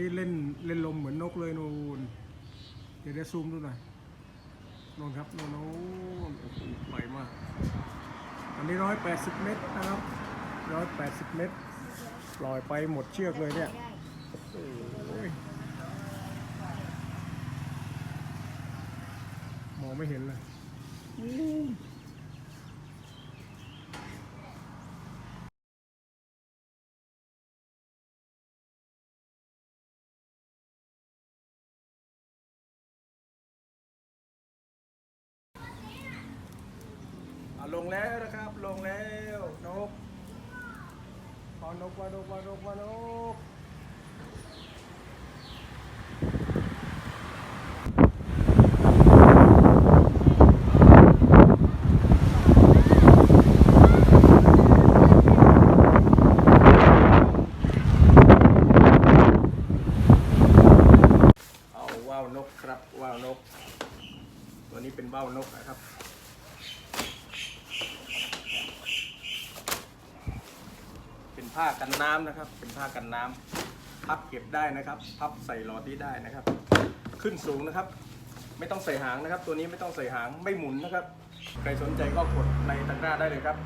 นี่เล่นเล่นลมเหมือนนกเลยนูนเดี๋ยวได้ซูมดูหน่อยนนครับนนโน้โอ้โหไวมากอันนี้ร้อยแปดสิบเมตรนะครับร้อยแปดสิบเมตรปล่อยไปหมดเชือกเลยเนี่ยมองไม่เห็นเลย ลงแล้วนะครับ ลงแล้วนกพอนกมานกมานกมานกเอาว่าวนกครับ ว่าวนก ตัวนี้เป็นว่าวนกนะครับ เป็น ผ้ากันน้ำนะครับ เป็นผ้ากันน้ำพับเก็บได้นะครับ พับใส่หลอดนี้ได้นะครับ ขึ้นสูงนะครับ ไม่ต้องใส่หางนะครับ ตัวนี้ไม่ต้องใส่หางไม่หมุนนะครับ ใครสนใจก็กดในตะกร้าได้เลยครับ